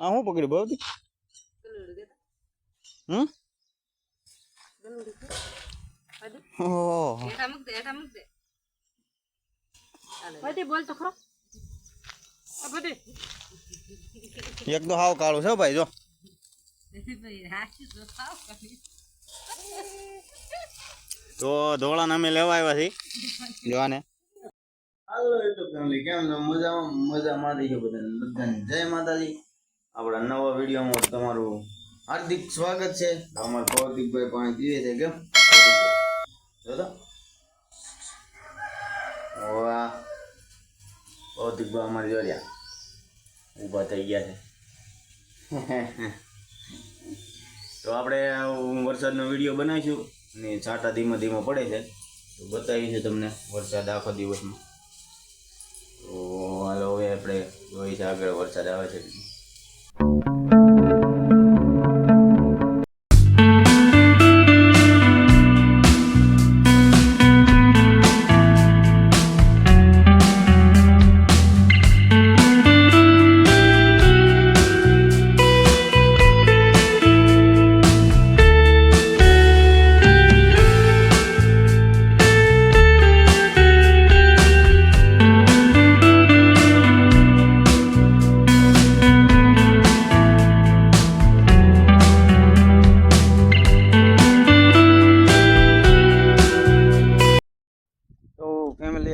આ હું પકડ્યું ભાવતી હમ એક તો હાવ કાળું છે ભાઈ જો તો ધોળાને અમે લેવા આવ્યા છીએ જોવાને હાલો યુટ્યુબ ફેમિલી કેમ છો મજામાં મજામાં થઈ છે બધાને બધાને જય માતાજી આપણા નવા વિડીયોમાં તમારું હાર્દિક સ્વાગત છે. અમારા કૌતિકભાઈ પાણી પીવે છે, કેમ? જોતો? વાહ. કૌતિકભાઈ અમારે જોડ્યા ઊભા થઈ ગયા છે. તો આપણે વરસાદનો વીડિયો બનાવીશું અને છાંટા ધીમે ધીમે પડે છે. તો બતાવીશું તમને વરસાદ આખો દિવસમાં. તો હાલો હવે આપણે જોઈ છે આગળ વરસાદ આવે છે કે નહીં.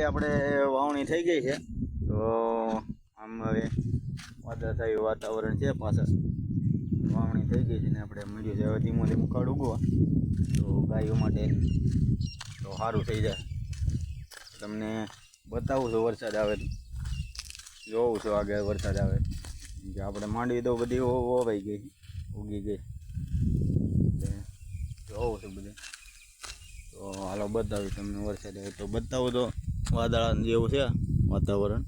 આપણે વાવણી થઈ ગઈ છે. તો આમ હવે વાદળ થયું, વાતાવરણ છે પાછળ. વાવણી થઈ ગઈ છે ને આપણે મળ્યું છે, હવે ધીમું ધીમું ખડ ઉગવા તો ગાયો માટે તો સારું થઈ જાય. તમને બતાવું છું, વરસાદ આવે જોઉં છું આગળ વરસાદ આવે કે આપણે માંડવી તો બધી ઓવાઈ ગઈ, ઉગી ગઈ. જોવું છું બધું. તો હાલો બતાવ્યું તમને વરસાદ આવે તો. બતાવું તો વાદળા જેવું છે વાતાવરણ.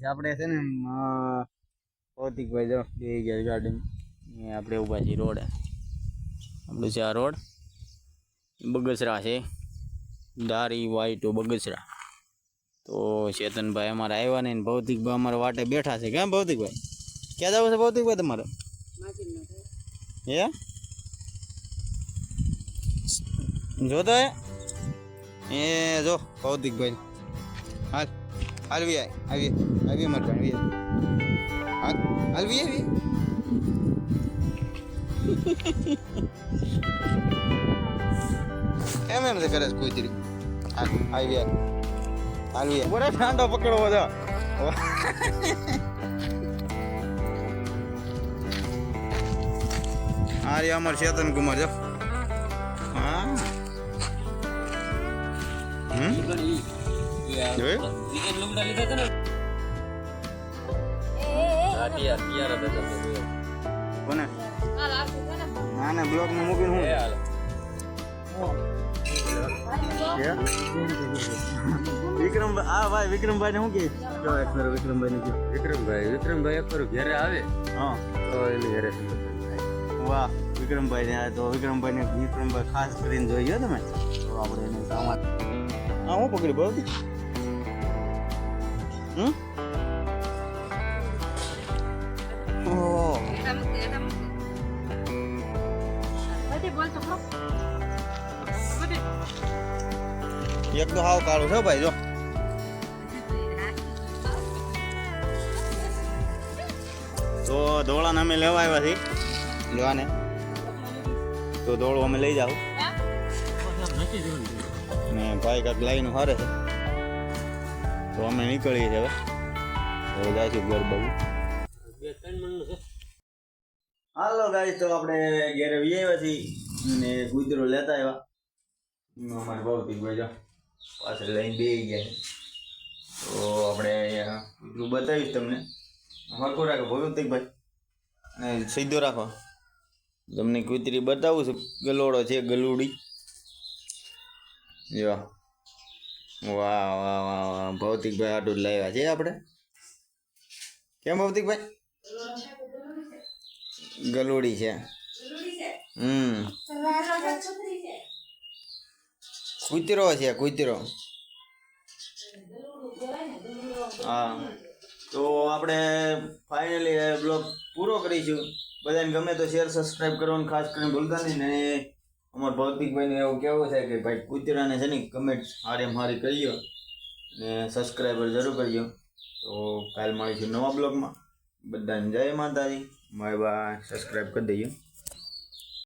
ગાઈસ આપણે છે ને અમ, ભૌતિકભાઈ જો બે ગયા ગાર્ડન આપણે ઊભા છીએ રોડ. આપણું છે આ રોડ. બગસરા છે. દારી વાઈટો બગસરા. તો ચેતનભાઈ અમારે આવ્યા નહીં ને ભૌતિકભાઈ અમારા વાટે બેઠા છે. કેમ ભૌતિકભાઈ? ક્યાં જવું છે ભૌતિકભાઈ તમારે? હે? જોતો હે? એ જો ભૌતિકભાઈ. હાલ હાલવી આય આવી આવી મત આવી હાલ હાલવી આવી કેમ છે કરે છે કુતરી આવી યાર હાલવી બરે ઠાંડો પકડો બધા આ રે અમાર ચેતન કુમાર જો હા હમ જોયું કોને હાલ આખું છે ને. ના ના બ્લોકમાં મૂકીને હું? વિક્રમ આ ભાઈ વિક્રમભાઈ ને શું કે? જો એક ફેરો વિક્રમભાઈ ને વિક્રમભાઈ વિક્રમભાઈ એક વાર ઘેરે આવે? હા. તો એની ઘરે વાહ વિક્રમભાઈ ને આ તો વિક્રમભાઈ ને વિક્રમભાઈ ખાસ કરીને જોઈ ગયો તમે? તો આપણે એને કામ હા હું પકડી બરોબર? હમ? એક તો હાવ કાળો છે ભાઈ, જો. તો ધોળાને અમે લેવા આવ્યા છીએ. લેવાને. તો ધોળો અમે લઈ જાવ ને ભાઈ કાંઈક લાઈન હારે છે. તો અમે નીકળીએ છીએ હવે. હવે જઈશું ઘર બાજુ બે ત્રણ મણનું છે હાલો ગાઈસ તો આપણે ઘેરે વી આવ્યા છીએ. અને ગુજરો લેતા આવ્યા. અમારે ભૌતિક ભાઈ જો પાછળ લઈને બેસી ગયા તો આપણે અહીંયા કૂતરું બતાવીશ તમને. હરખું રાખો ભૌતિક ભાઈ અને સીધો રાખો. તમને કુતરી બતાવું છું ગલોડો છે ગલુડી. જો. વાહ વાહ વાહ વાહ. ભૌતિકભાઈ આટલું જ લાવ્યા છે આપણે. કેમ ભૌતિકભાઈ? ગલુડી છે. હમ. કૂતરો છે, કૂતરો. હા. તો આપણે ફાઇનલી બ્લોગ પૂરો કરીશું. બધાને ગમે તો શેર સબસ્ક્રાઇબ કરવાનું ખાસ કરીને ભૂલતા નહીં. ને અમારા ભૌતિકભાઈને એવું કહેવું છે કે ભાઈ, કુતરાને છે ને કમેન્ટ હારે મારી કરીયો ને સબસ્ક્રાઈબર જરૂર કરજો. તો કાલ મળીશું નવા બ્લોગમાં બધાને જય માતાજી. Bye bye. સબસ્ક્રાઈબ કરી દઈએ